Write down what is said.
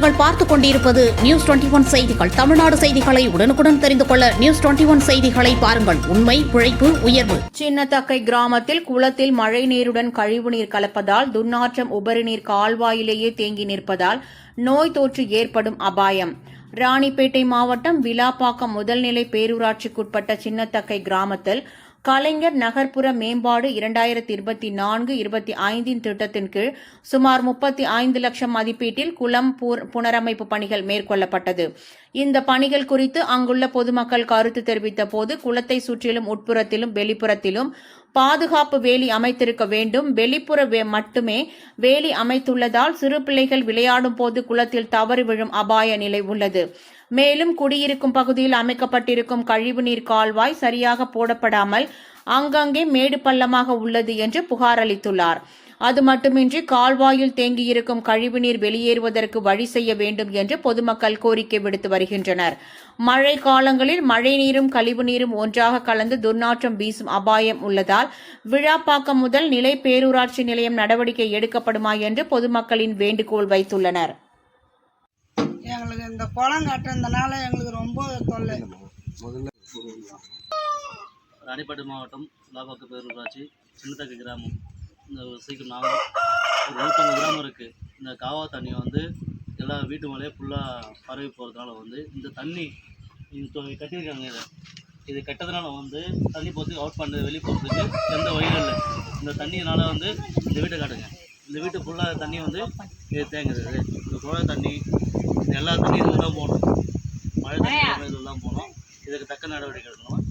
நீங்கள் பார்த்துக் கொண்டிருப்பது நியூஸ் டுவெண்டி ஒன் செய்திகள். தமிழ்நாடு செய்திகளை உடனுக்குடன் தெரிந்து கொள்ள நியூஸ் டுவெண்டி ஒன் செய்திகளை பாருங்கள். உண்மை உழைப்பு உயர்வு. சின்னத்தக்கை கிராமத்தில் குளத்தில் மழை நீருடன் கழிவுநீர் கலப்பதால் துர்நாற்றம் உபரிநீர் கால்வாயிலேயே தேங்கி நிற்பதால் நோய் தொற்று ஏற்படும் அபாயம். ராணிப்பேட்டை மாவட்டம் விலாப்பாக்கம் முதல்நிலை பேரூராட்சிக்குட்பட்ட சின்னத்தக்கை கிராமத்தில் கலைஞர் நகர்ப்புற மேம்பாடு இரண்டாயிரத்தி இருபத்தி நான்கு இருபத்தி ஐந்தின் திட்டத்தின் கீழ் சுமார் முப்பத்தி ஐந்து லட்சம் மதிப்பீட்டில் குளம் பூர்- புனரமைப்பு பணிகள் மேற்கொள்ளப்பட்டது. இந்த பணிகள் குறித்து அங்குள்ள பொதுமக்கள் கருத்து தெரிவித்த போது குளத்தை சுற்றிலும் உட்புறத்திலும் வெளிப்புறத்திலும் பாதுகாப்பு வேலி அமைத்திருக்க வேண்டும். வெளிப்புற வே- மட்டுமே வேலி அமைத்துள்ளதால் சிறு பிள்ளைகள் விளையாடும் போது குளத்தில் தவறி விழும் அபாய நிலை உள்ளது. மேலும் குடியிருக்கும் பகுதியில் அமைக்கப்பட்டிருக்கும் கழிவுநீர் கால்வாய் சரியாக போடப்படாமல் அங்கங்கே மேடு பள்ளமாக உள்ளது என்று புகார் அளித்துள்ளார். அது மட்டுமின்றி கால்வாயில் தேங்கியிருக்கும் கழிவுநீர் வெளியேறுவதற்கு வழி செய்ய வேண்டும் என்று பொதுமக்கள் கோரிக்கை விடுத்து வருகின்றனர். மழை காலங்களில் மழை நீரும் கழிவுநீரும் ஒன்றாக கலந்து துர்நாற்றம் வீசும் அபாயம் உள்ளதால் விழாப்பாக்கம் முதல் நிலை பேரூராட்சி நிலையம் நடவடிக்கை எடுக்கப்படுமா என்று பொதுமக்களின் வேண்டுகோள் வைத்துள்ளனர். எங்களுக்கு இந்த குளம் கட்டுறதுனால எங்களுக்கு ரொம்ப தொல்லை. ராணிப்பேட்டை மாவட்டம் லாபாக்கு பேரூராட்சி சின்னத்தக்கு கிராமம். இந்த சீக்கிரம் நாங்கள் ஒரு நூற்றம்பது கிராமம் இருக்குது இந்த காவா தண்ணி வந்து எல்லா வீட்டு மேலேயே ஃபுல்லாக பரவி போகிறதுனால வந்து இந்த தண்ணி இது கட்டியிருக்காங்க இதை. இது கட்டதுனால வந்து தண்ணி போகிறதுக்கு அவுட் பண்ணது வெளியே போகிறதுக்கு எந்த வழியும் இல்லை. இந்த தண்ணியினால வந்து இந்த வீட்டை காட்டுங்க. இந்த வீட்டு ஃபுல்லாக தண்ணி வந்து இது தேங்குது. இந்த குழாய் தண்ணி இந்த எல்லா தண்ணியும் இதில் தான் போகணும். மழை தண்ணி இதில் தான் போகணும். இதுக்கு தக்க நடவடிக்கை எடுக்கணும்.